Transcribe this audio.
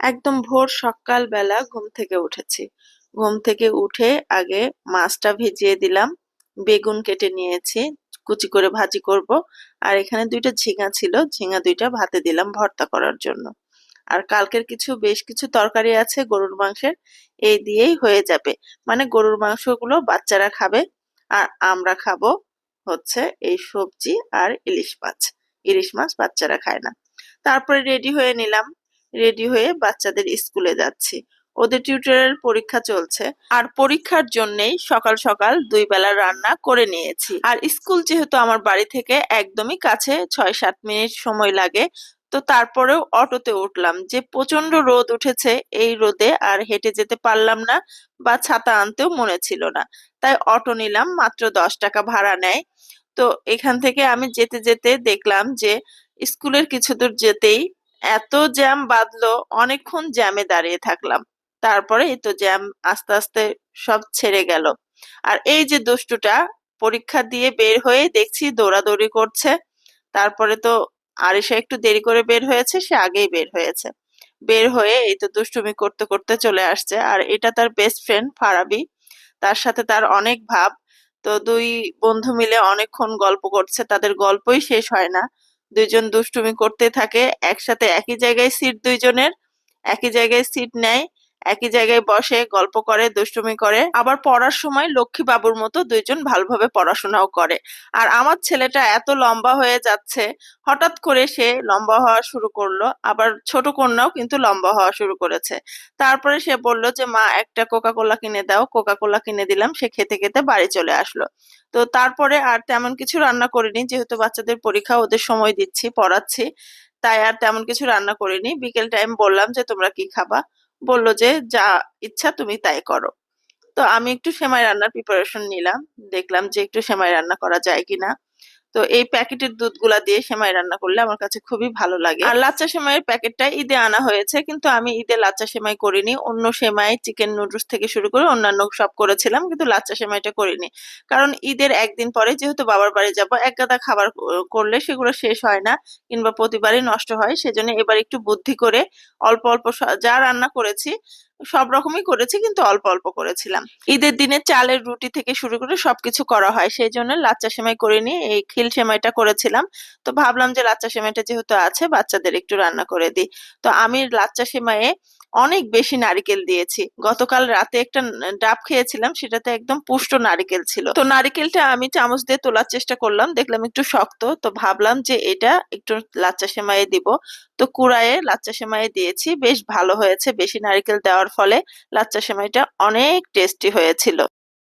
একদম ভোর সকালবেলা ঘুম থেকে উঠেছি। ঘুম থেকে উঠে আগে মাছটা ভিজিয়ে দিলাম, বেগুন কেটে নিয়েছি, কুচি করে ভাজি করব। আর এখানে দুইটা ঝিঙা ছিল, ঝিঙা দুইটা ভাতে দিলাম ভর্তা করার জন্য। আর কালকের কিছু, বেশ কিছু তরকারি আছে গরুর মাংসের, এই দিয়েই হয়ে যাবে। মানে গরুর মাংসগুলো বাচ্চারা খাবে, আর আমরা খাব হচ্ছে এই সবজি আর ইলিশ মাছ। ইলিশ মাছ বাচ্চারা খায় না। তারপরে রেডি হয়ে নিলাম রেডি হয়ে বাচ্চাদের স্কুলে যাচ্ছি। ওদের টিউটোরিয়াল পরীক্ষা চলছে। আর পরীক্ষার জন্যেই সকাল সকাল দুই বেলা রান্না করে নিয়েছি। আর স্কুল যেহেতু আমার বাড়ি থেকে একদমই কাছে ছয় সাত মিনিট সময় লাগে, তো তারপরেও অটোতে উঠলাম যে প্রচণ্ড রোদ উঠেছে, এই রোদে আর হেঁটে যেতে পারলাম না বা ছাতা আনতেও মনে ছিল না। তাই অটো নিলাম, মাত্র দশ টাকা ভাড়া নেয়। তো এখান থেকে আমি যেতে যেতে দেখলাম যে স্কুলের কিছু দূর যেতেই এত জ্যাম বাঁধলো, অনেকক্ষণ জ্যামে দাঁড়িয়ে থাকলাম। তারপরে তো জ্যাম আস্তে আস্তে সব ছেড়ে গেল। আর এই যে দুষ্টুটা, পরীক্ষা দিয়ে বের হয়ে দেখছি দৌড়াদৌড়ি করছে। তারপরে তো আরিশা একটু দেরি করে বের হয়েছে, সে আগেই বের হয়েছে। বের হয়ে এই তো দুষ্টুমি করতে করতে চলে আসছে। আর এটা তার বেস্ট ফ্রেন্ড ফারাবি। তার সাথে তার অনেক ভাব। তো দুই বন্ধু মিলে অনেকক্ষণ গল্প করছে। তাদের গল্পই শেষ হয় না। দুইজন দুষ্টুমি করতে থাকে একসাথে একই জায়গায় সিট দুইজনের একই জায়গায় সিট নেয় একই জায়গায় বসে, গল্প করে, দুষ্টুমি করে। আবার পড়ার সময় লক্ষ্মী বাবুর মতো দুইজন ভালোভাবে পড়াশোনাও করে। আর আমার ছেলেটা এত লম্বা হয়ে যাচ্ছে, হঠাৎ করে সে লম্বা হওয়া শুরু করল। আবার ছোট কন্যাও কিন্তু লম্বা হওয়া শুরু করেছে। তারপরে সে বলল যে, মা, একটা কোকা কোলা কিনে দাও। কোকা কোলা কিনে দিলাম, সে খেতে খেতে বাড়ি চলে আসলো। তো তারপরে আর তেমন কিছু রান্না করিনি, যেহেতু বাচ্চাদের পরীক্ষা, ওদের সময় দিচ্ছি, পড়াচ্ছি। তাই আর তেমন কিছু রান্না করিনি। বিকেল টাইম বললাম যে, তোমরা কি খাবা? বলল যে, যা ইচ্ছা তুমি তাই করো। তো আমি একটু সেমাই রান্নার প্রিপারেশন নিলাম। দেখলাম যে একটু সেমাই রান্না করা যায় কিনা। তো এই প্যাকেটের দুধগুলা দিয়ে সেমাই রান্না করলে আমার কাছে খুবই ভালো লাগে। আর লাচ্চা সেমাইয়ের প্যাকেটটা ঈদে আনা হয়েছে, কিন্তু আমি ঈদে লাচ্চা সেমাই করিনি। অন্য সেমাই, চিকেন নুডলস থেকে শুরু করে অন্যান্য সব করেছিলাম, কিন্তু লাচ্চা সেমাইটা করিনি। কারণ ঈদের একদিন পরে যেহেতু বাবার বাড়ি যাব, এক গাদা খাবার করলে সেগুলো শেষ হয় না, কিংবা প্রতিবারই নষ্ট হয়, সেজন্য এবার একটু বুদ্ধি করে অল্প অল্প যা রান্না করেছি সব রকমই করেছি, কিন্তু অল্প অল্প করেছিলাম। ঈদের দিনে চালের রুটি থেকে শুরু করে সবকিছু করা হয়, সেই জন্য লাচ্চা সেমাই করে নিয়ে এই খিল সেমাইটা করেছিলাম। তো ভাবলাম যে লাচ্চা সেমাইটা যেহেতু আছে, বাচ্চাদের একটু রান্না করে দিই। তো আমি লাচ্চা সেমাইয়ে অনেক বেশি নারিকেল দিয়েছি। গতকাল রাতে একটা ডাব খেয়েছিলাম, সেটাতে একদম পুষ্ট নারিকেল ছিল। তো নারিকেলটা আমি চামচ দিয়ে তোলার চেষ্টা করলাম, দেখলাম একটু শক্ত, তো ভাবলাম যে এটা একটু লাচ্চা সেমাইয়ে দিব। তো কুড়ায়ে লাচ্চা সেমাইয়ে দিয়েছি, বেশ ভালো হয়েছে। বেশি নারিকেল দেওয়ার ফলে লাচ্চা সেমাইটা অনেক টেস্টি হয়েছিল।